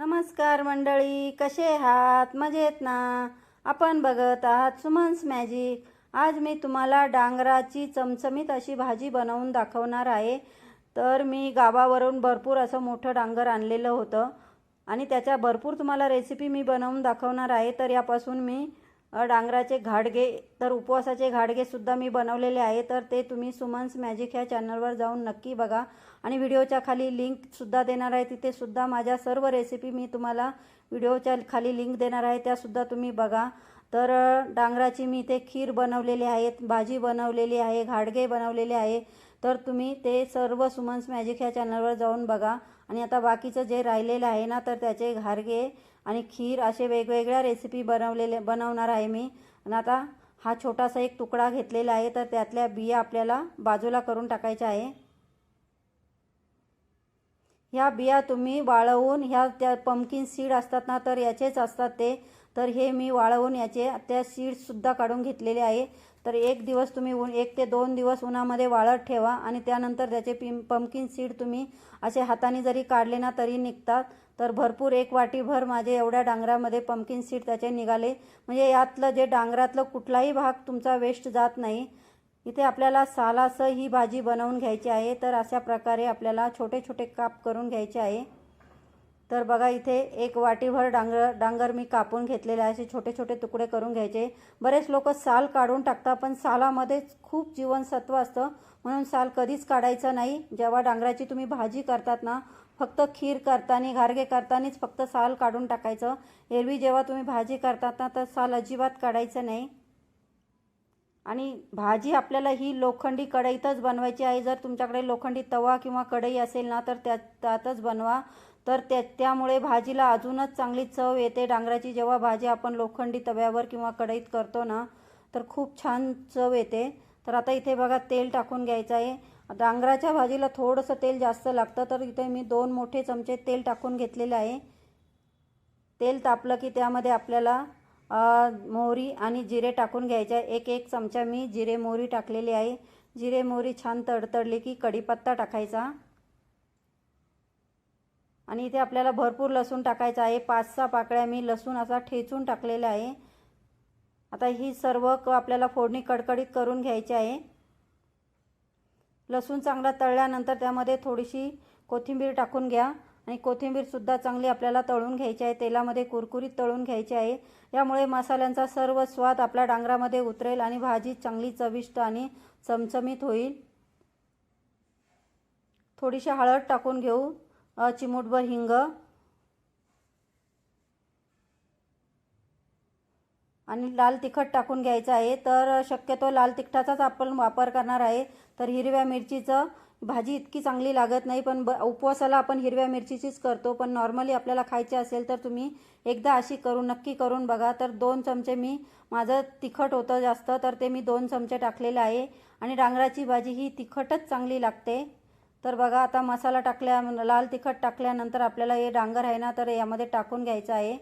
नमस्कार मंडळी कसे आहात? मजेत ना? आपण बघत आहात सुमन्स मॅजिक. आज मी तुम्हाला डांगराची चमचमीत अशी भाजी बनवून दाखवणार आहे. तर मी गावावरून भरपूर असं मोठं डांगर आणलेलं होतं आणि त्याच्या भरपूर तुम्हाला रेसिपी मी बनवून दाखवणार आहे. तर यापासून मी डांगराचे घाडगे तर उपवासाचे घाडगेसुद्धा मी बनवलेले आहे तर ते तुम्ही सुमन्स मॅजिक ह्या चॅनलवर जाऊन नक्की बघा. आणि व्हिडिओच्या खाली लिंकसुद्धा देणार आहे तिथेसुद्धा माझ्या सर्व रेसिपी मी तुम्हाला व्हिडिओच्या खाली लिंक देणार आहे त्यासुद्धा तुम्ही बघा. तर डांगराची मी इथे खीर बनवलेली आहे भाजी बनवलेली आहे घाडगे बनवलेले आहे तर तुम्ही ते सर्व सुमन्स मॅजिक ह्या चॅनलवर जाऊन बघा. आणि आता बाकीचं जे राहिलेलं आहे ना तर त्याचे घाडगे आणि खीर असे वेगवेगळ्या रेसिपी बनवलेले बनवणार आहे मी. आणि आता हा छोटासा एक तुकडा घेतलेला आहे तर त्यातल्या बिया आपल्याला बाजूला करून टाकायच्या आहे. ह्या बिया तुम्ही वाळवून ह्या त्या पंपकिन सीड असतात ना तर याचेच असतात ते. तर हे मी वाळवून याचे त्या सीड्ससुद्धा काढून घेतलेले आहे. तर एक दिवस तुम्ही ऊन एक ते दोन दिवस उन्हामध्ये वाळत ठेवा आणि त्यानंतर त्याचे पिम पंपकिन सीड तुम्ही असे हाताने जरी काढले ना तरी निघतात. तर भरपूर एक वाटीभर माझे एवढ्या डांगरामध्ये पंपकिन सीड त्याचे निघाले. म्हणजे यातलं जे डांगरातलं कुठलाही भाग तुमचा वेस्ट जात नाही. इथे आपल्याला सालासह ही भाजी बनवून घ्यायची आहे. तर अशा प्रकारे आपल्याला छोटे छोटे काप करून घ्यायचे आहे. तर बघा इथे एक वाटीभर डांगर डांगर मी कापून घेतलेले आहे. असे छोटे छोटे तुकडे करून घ्यायचे. बरेच लोक साल काढून टाकतात पण सालामध्येच खूप जीवनसत्व असतं. म्हणून साल कधीच काढायचं नाही. जेव्हा डांगराची तुम्ही भाजी करतात ना फक्त खीर करताना घारगे करतानाच फक्त साल काढून टाकायचं. एरवी जेव्हा तुम्ही भाजी करतात ना तर साल अजिबात काढायचं नाही. आणि भाजी आपल्याला ही लोखंडी कढईतच बनवायची आहे. जर तुमच्याकडे लोखंडी तवा किंवा कढई असेल ना तर त्या त्यातच बनवा. तर त्या त्यामुळे भाजीला अजूनच चांगली चव येते. डांगराची जेव्हा भाजी आपण लोखंडी तव्यावर किंवा कढईत करतो ना तर खूप छान चव येते. तर आता इथे बघा तेल टाकून घ्यायचं आहे. डांगराच्या भाजीला थोडंसं तेल जास्त लागतं तर इथे मी दोन मोठे चमचे तेल टाकून घेतलेले आहे. तेल तापलं की त्यामध्ये आपल्याला मोहरी आणि जिरे टाकून घ्यायचे. एक एक चमचा मी जिरे मोहरी टाकलेली आहे. जिरे मोहरी छान तडतडली की कढीपत्ता टाकायचा. आणि इथे आपल्याला भरपूर लसूण टाकायचं आहे. पाच सहा पाकळ्या मी लसूण असा ठेचून टाकलेला आहे. आता ही सर्व क आपल्याला फोडणी कडकडीत करून घ्यायची आहे. लसूण चांगला तळल्यानंतर त्यामध्ये थोडीशी कोथिंबीर टाकून घ्या. आणि कोथिंबीरसुद्धा चांगली आपल्याला तळून घ्यायची आहे. तेलामध्ये कुरकुरीत तळून घ्यायची आहे. यामुळे मसाल्यांचा सर्व स्वाद आपल्या डांगरामध्ये उतरेल आणि भाजी चांगली चविष्ट आणि चमचमीत होईल. थोडीशी हळद टाकून घेऊ. चिमूटभर हिंग. आणि लाल तिखट टाकून घ्यायचं आहे. तर शक्यतो लाल तिखटाचाच आपण वापर करणार आहे. तर हिरव्या मिरचीचं भाजी इतकी चांगली लागत नाही पण ब उपवासाला आपण हिरव्या मिरचीचीच करतो पण नॉर्मली आपल्याला खायची असेल तर तुम्ही एकदा अशी करून नक्की करून बघा. तर दोन चमचे मी माझं तिखट होतं जास्त तर ते मी दोन चमचे टाकलेले आहे. आणि डांगराची भाजी ही तिखटच चांगली लागते. तर बघा आता मसाला टाकल्या लाल तिखट टाकल्यानंतर आपल्याला हे डांगर आहे ना तर यामध्ये टाकून घ्यायचं आहे.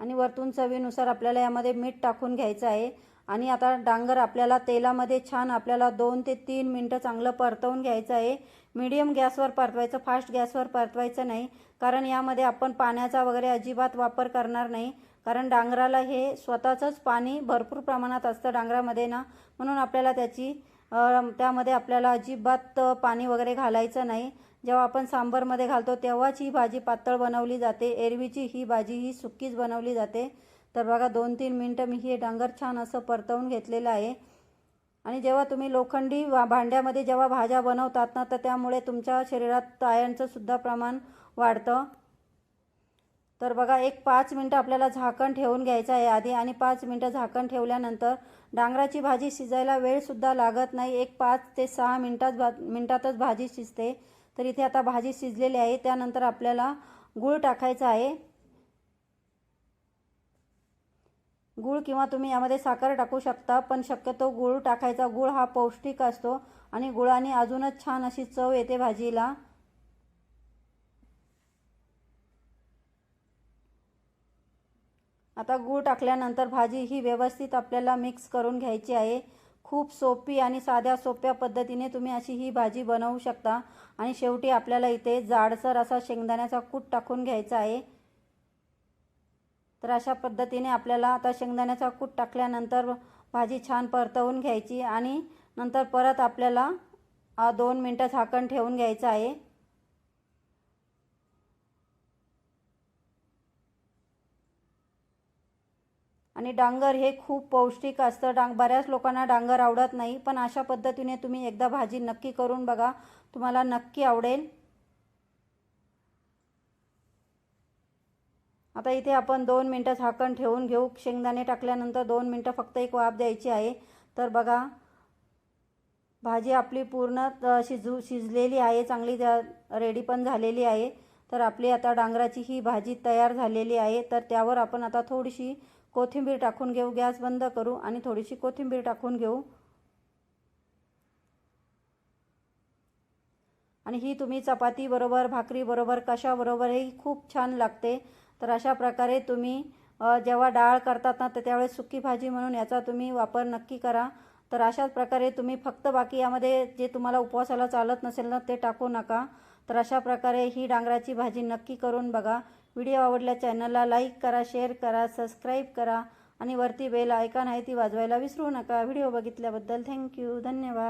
आणि वरतून चवीनुसार आपल्याला यामध्ये मीठ टाकून घ्यायचं आहे. आणि आता डांगर आपल्याला तेलामध्ये छान आपल्याला दोन ते तीन मिनटं चांगलं परतवून घ्यायचं आहे. मीडियम गॅसवर परतवायचं फास्ट गॅसवर परतवायचं नाही. कारण यामध्ये आपण पाण्याचा वगैरे अजिबात वापर करणार नाही. कारण डांगराला हे स्वतःचंच पाणी भरपूर प्रमाणात असतं डांगरामध्ये ना. म्हणून आपल्याला त्याची त्यामध्ये आपल्याला अजिबात पाणी वगैरे घालायचं नाही. जेव्हा आपण सांबरमध्ये घालतो तेव्हाच ही भाजी पातळ बनवली जाते. एरवीची ही भाजी ही सुक्कीच बनवली जाते. तर बघा दोन तीन मिनटं मी हे डांगर छान असं परतवून घेतलेलं आहे. आणि जेव्हा तुम्ही लोखंडी भांड्यामध्ये जेव्हा भाज्या बनवतात ना तर त्यामुळे तुमच्या शरीरात आयर्नचं सुद्धा प्रमाण वाढतं. तर बघा एक पाच मिनटं आपल्याला झाकण ठेवून घ्यायचं आहे आधी आणि पाच मिनटं झाकण ठेवल्यानंतर डांगराची भाजी शिजायला वेळसुद्धा लागत नाही. एक पाच ते सहा मिनटात भा मिनटातच भाजी शिजते. तर इथे आता भाजी शिजलेली आहे. त्यानंतर आपल्याला गूळ टाकायचा आहे. गूळ किंवा तुम्ही यामध्ये साखर टाकू शकता पण शक्यतो गूळ टाकायचा. गूळ हा पौष्टिक असतो आणि गुळाने अजूनच छान अशी चव येते भाजीला. आता गूळ टाकल्यानंतर भाजी ही व्यवस्थित आपल्याला मिक्स करून घ्यायची आहे. खूप सोपी आणि साध्या सोप्या पद्धतीने तुम्ही अशी ही भाजी बनवू शकता. आणि शेवटी आपल्याला इथे जाडसर असा शेंगदाण्याचा कूट टाकून घ्यायचा आहे. तर अशा पद्धतीने आपल्याला आता शेंगदाण्याचा कूट टाकल्यानंतर भाजी छान परतवून घ्यायची आणि नंतर परत आपल्याला दोन मिनटं झाकण ठेवून घ्यायचं आहे. आणि डांगर हे खूप पौष्टिक असतं. डांग बऱ्याच लोकांना डांगर आवडत नाही पण अशा पद्धतीने तुम्ही एकदा भाजी नक्की करून बघा. तुम्हाला नक्की आवडेल. आता इथे आपण दोन मिनटं झाकण ठेवून घेऊ. शेंगदाणे टाकल्यानंतर दोन मिनटं फक्त एक वाफ द्यायची आहे. तर बघा भाजी आपली पूर्ण शिजू शिजलेली आहे. चांगली रेडी पण झालेली आहे. तर आपली आता डांगराची ही भाजी तयार झालेली आहे. तर त्यावर आपण आता थोडीशी कोथिंबीर टाकून घेऊ गॅस बंद करू आणि थोडीशी कोथिंबीर टाकून घेऊ. आणि ही तुम्ही चपाती बरोबर भाकरी बरोबर कशाबरोबरही खूप छान लागते. तर अशा प्रकारे तुम्ही जेव्हा डाळ करतात ना तर त्यावेळेस सुकी भाजी म्हणून याचा तुम्ही वापर नक्की करा. तर अशाच प्रकारे तुम्ही फक्त बाकी यामध्ये जे तुम्हाला उपवासाला चालत नसेल ना ते टाकू नका. तर अशा प्रकारे ही डांगराची भाजी नक्की करून बघा. व्हिडिओ आवडल्या चॅनलला लाईक करा शेअर करा सबस्क्राईब करा आणि वरती बेल आयकॉन आहे ती वाजवायला विसरू नका. व्हिडिओ बघितल्याबद्दल थँक्यू. धन्यवाद.